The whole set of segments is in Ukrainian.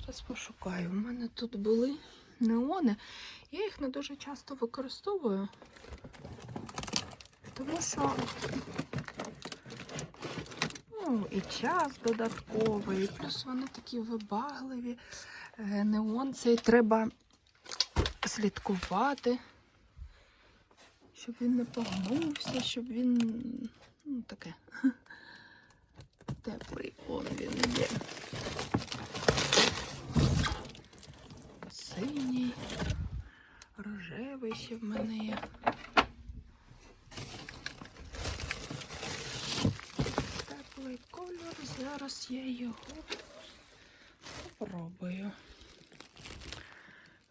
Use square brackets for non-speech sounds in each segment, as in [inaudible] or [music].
Зараз пошукаю. У мене тут були неони. Я їх не дуже часто використовую, тому що ну, і час додатковий, і плюс вони такі вибагливі. Е, Неон цей треба слідкувати, щоб він не погнувся, щоб він ну, таке [laughs] теплий он він є. Синій, рожевий ще в мене є. Теплий кольор. Зараз я його попробую.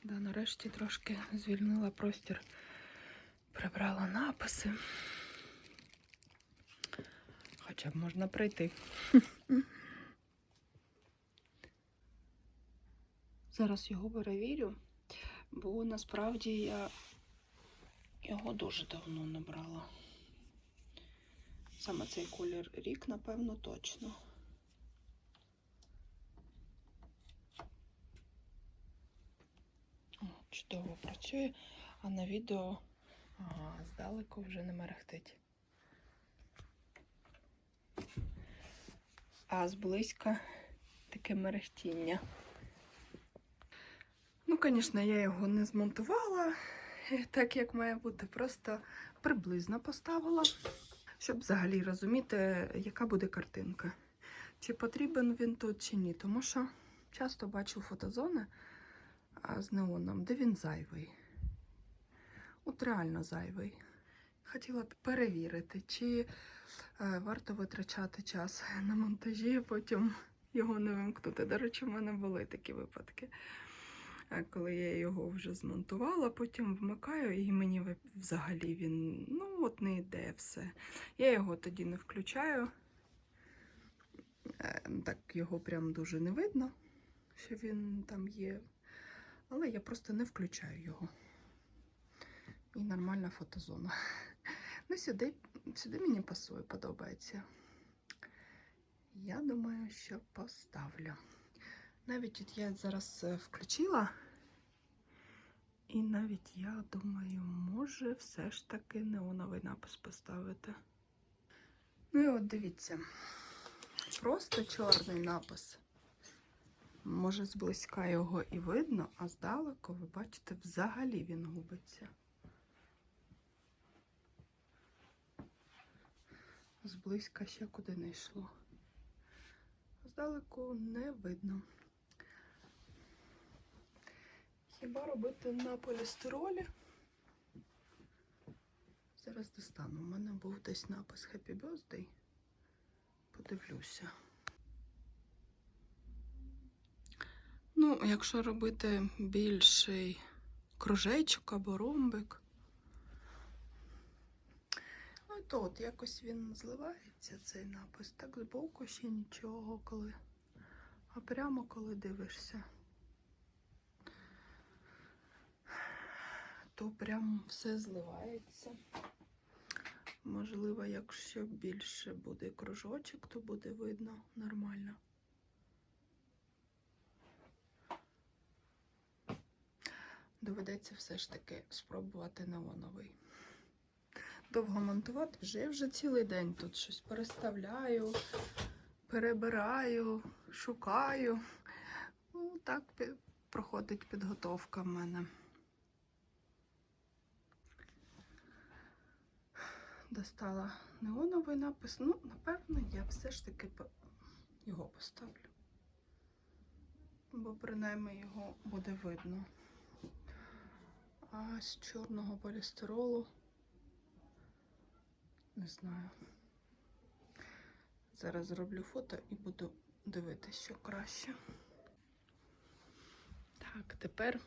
Да, нарешті трошки звільнила простір, прибрала написи. Хоча б можна пройти. [laughs] Зараз його перевірю, бо насправді я його дуже давно не брала. Саме цей колір рік, напевно, точно. Чудово працює, а на відео ага, здалеку вже не мерехтить. А зблизька таке мерехтіння. Ну, звісно, я його не змонтувала е, так, як має бути, просто приблизно поставила, щоб взагалі розуміти, яка буде картинка. Чи потрібен він тут, чи ні. Тому що часто бачу фотозони з неоном, де він зайвий. От реально зайвий. Хотіла б перевірити, чи е, варто витрачати час на монтажі, потім його не вимкнути. До речі, в мене були такі випадки. Коли я його вже змонтувала, потім вмикаю, і мені взагалі він ну от не йде все. Я його тоді не включаю. Е, Так його прям дуже не видно, що він там є. Але я просто не включаю його. І нормальна фотозона. Ну, сюди, сюди мені пасує, подобається. Я думаю, що поставлю. Навіть от я зараз е, включила. І навіть я думаю, може все ж таки неоновий напис поставити. Ну і от дивіться. Просто чорний напис. Може, зблизька його і видно, а здалеку, ви бачите, взагалі він губиться. Зблизька ще куди не йшло. Здалеку не видно. Хіба робити на полістиролі? Зараз достану. У мене був десь напис Happy Birthday. Подивлюся. Ну, якщо робити більший кружечок або ромбик, ну то от якось він зливається, цей напис. Так збоку ще нічого, коли. А прямо коли дивишся. То прям все зливається. Можливо, якщо більше буде кружочок, то буде видно нормально. Доведеться все ж таки спробувати неоновий. Довго монтувати вже вже цілий день тут щось переставляю, перебираю, шукаю. Ну, так проходить підготовка в мене. Достала неоновий напис. Ну, напевно, я все ж таки його поставлю. Бо принаймні його буде видно. А з чорного полістиролу не знаю. Зараз зроблю фото і буду дивитися, що краще. Так, тепер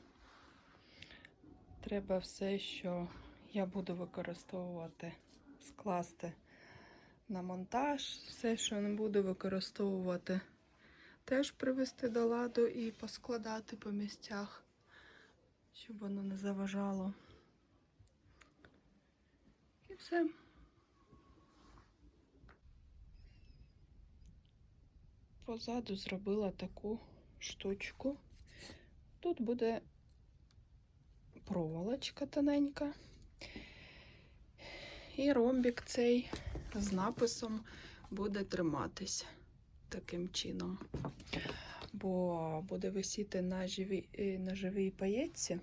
треба все, що я буду використовувати скласти на монтаж. Все, що не буду використовувати, теж привести до ладу і поскладати по місцях, щоб воно не заважало. І все. Позаду зробила таку штучку. Тут буде проволочка тоненька. І ромбік цей з написом буде триматись таким чином. Бо буде висіти на живій, е, на живій паєтці.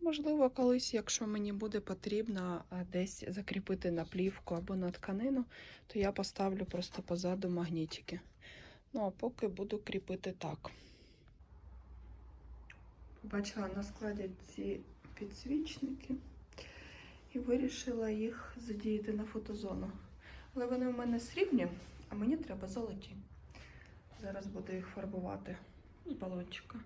Можливо, колись, якщо мені буде потрібно десь закріпити на плівку або на тканину, то я поставлю просто позаду магнітики. Ну, а поки буду кріпити так. Побачила на складі ці підсвічники і вирішила їх задіяти на фотозону. Але вони в мене срібні, а мені треба золоті. Зараз буду їх фарбувати з балончика.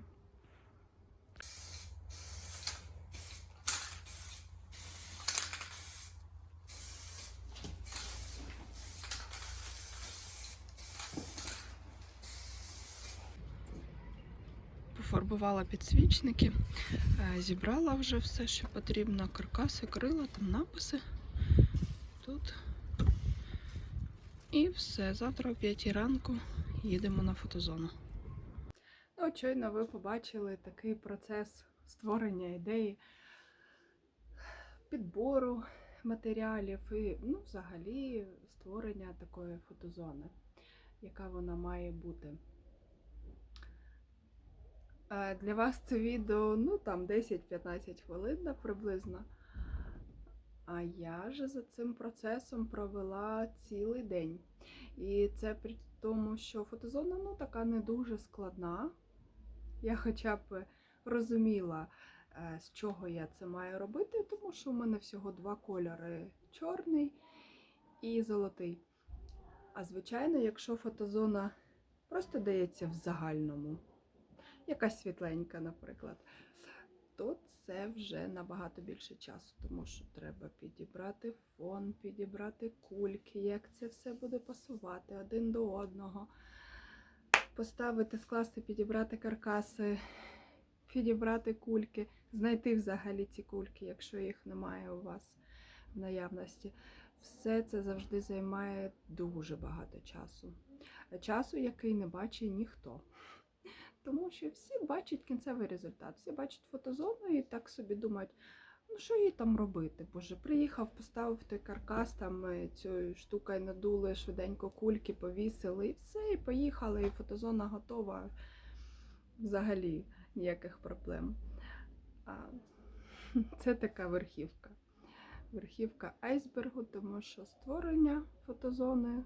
Пофарбувала підсвічники, е, зібрала вже все, що потрібно. Каркаси, крила, там написи. Тут. І все. Завтра о 5 ранку їдемо на фотозону. Ну, щойно ви побачили такий процес створення ідеї, підбору матеріалів і, ну, взагалі, створення такої фотозони, яка вона має бути. Е, Для вас це відео, ну там 10-15 хвилин да, приблизно. А я ж за цим процесом провела цілий день. І це при тому, що фотозона ну, така не дуже складна. Я хоча б розуміла, е, з чого я це маю робити, тому що в мене всього два кольори чорний і золотий. А звичайно, якщо фотозона просто дається в загальному, якась світленька, наприклад, то це вже набагато більше часу, тому що треба підібрати фон, підібрати кульки, як це все буде пасувати один до одного, поставити, скласти, підібрати каркаси, підібрати кульки, знайти взагалі ці кульки, якщо їх немає у вас в наявності. Все це завжди займає дуже багато часу. Часу, який не бачить ніхто. Тому що всі бачать кінцевий результат, всі бачать фотозону і так собі думають, ну що їй там робити? Боже, приїхав, поставив той каркас, там е, цією штукою надули, швиденько кульки повісили, і все, і поїхали, і фотозона готова. Взагалі ніяких проблем. А, [laughs] це така верхівка. Верхівка айсбергу, тому що створення фотозони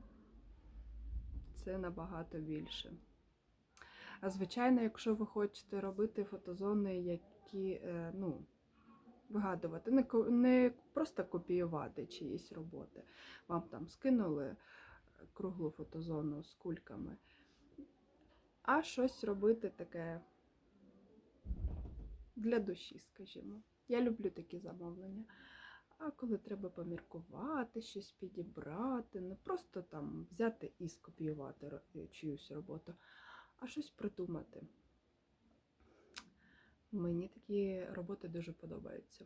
це набагато більше. А звичайно, якщо ви хочете робити фотозони, які, е, ну, вигадувати, не, не просто копіювати чиїсь роботи. Вам там скинули круглу фотозону з кульками, а щось робити таке для душі, скажімо. Я люблю такі замовлення. А коли треба поміркувати, щось підібрати, не просто там взяти і скопіювати чиюсь роботу, а щось придумати. Мені такі роботи дуже подобаються.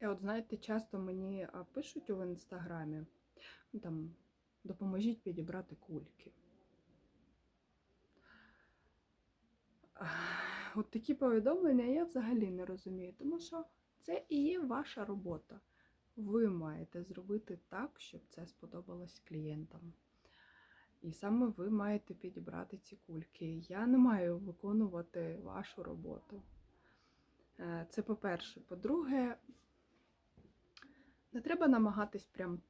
І от знаєте, часто мені пишуть у інстаграмі, ну, там, допоможіть підібрати кульки. От такі повідомлення я взагалі не розумію, тому що це і є ваша робота. Ви маєте зробити так, щоб це сподобалось клієнтам. І саме ви маєте підібрати ці кульки. Я не маю виконувати вашу роботу. Е, Це по-перше. По-друге, не треба намагатись прям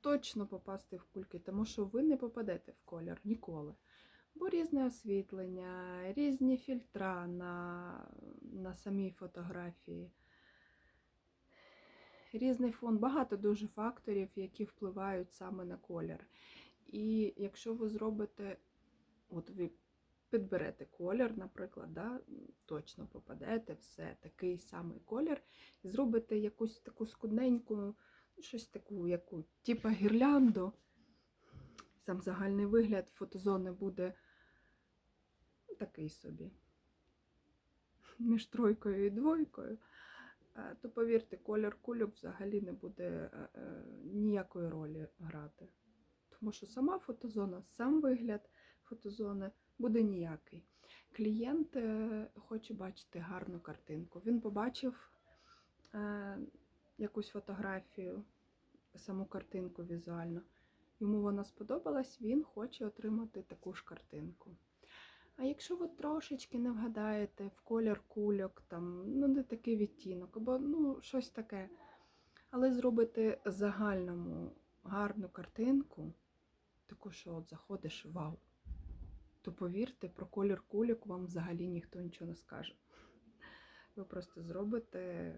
точно попасти в кульки, тому що ви не попадете в колір ніколи. Бо різне освітлення, різні фільтра на, на самій фотографії, різний фон, багато дуже факторів, які впливають саме на колір. І якщо ви зробите, от ви підберете колір, наприклад, да, точно попадете, все такий самий колір, і зробите якусь таку скудненьку, щось таку, яку, типа гірлянду. Сам загальний вигляд фотозони буде такий собі. Між тройкою і двойкою. Е, То повірте, колір кульок взагалі не буде е, е, ніякої ролі грати. Тому що сама фотозона, сам вигляд фотозони, буде ніякий. Клієнт е, хоче бачити гарну картинку. Він побачив е, якусь фотографію, саму картинку візуально. Йому вона сподобалась, він хоче отримати таку ж картинку. А якщо ви трошечки не вгадаєте в колір кульок, там, ну не такий відтінок, або ну, щось таке, але зробите загальному гарну картинку, таку, що от заходиш, вау, то повірте, про колір кульок вам взагалі ніхто нічого не скаже. Ви просто зробите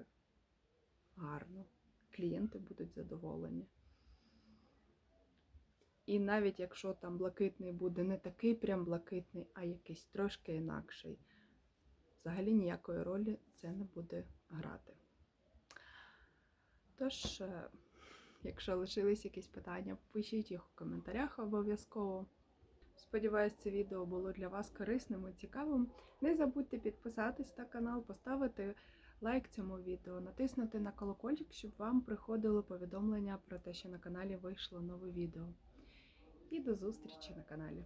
гарно. Клієнти будуть задоволені. І навіть якщо там блакитний буде не такий прям блакитний, а якийсь трошки інакший, взагалі ніякої ролі це не буде грати. Тож, е, якщо лишились якісь питання, пишіть їх у коментарях обов'язково. Сподіваюсь, це відео було для вас корисним і цікавим. Не забудьте підписатись на канал, поставити лайк цьому відео, натиснути на колокольчик, щоб вам приходило повідомлення про те, що на каналі вийшло нове відео. І до зустрічі на каналі.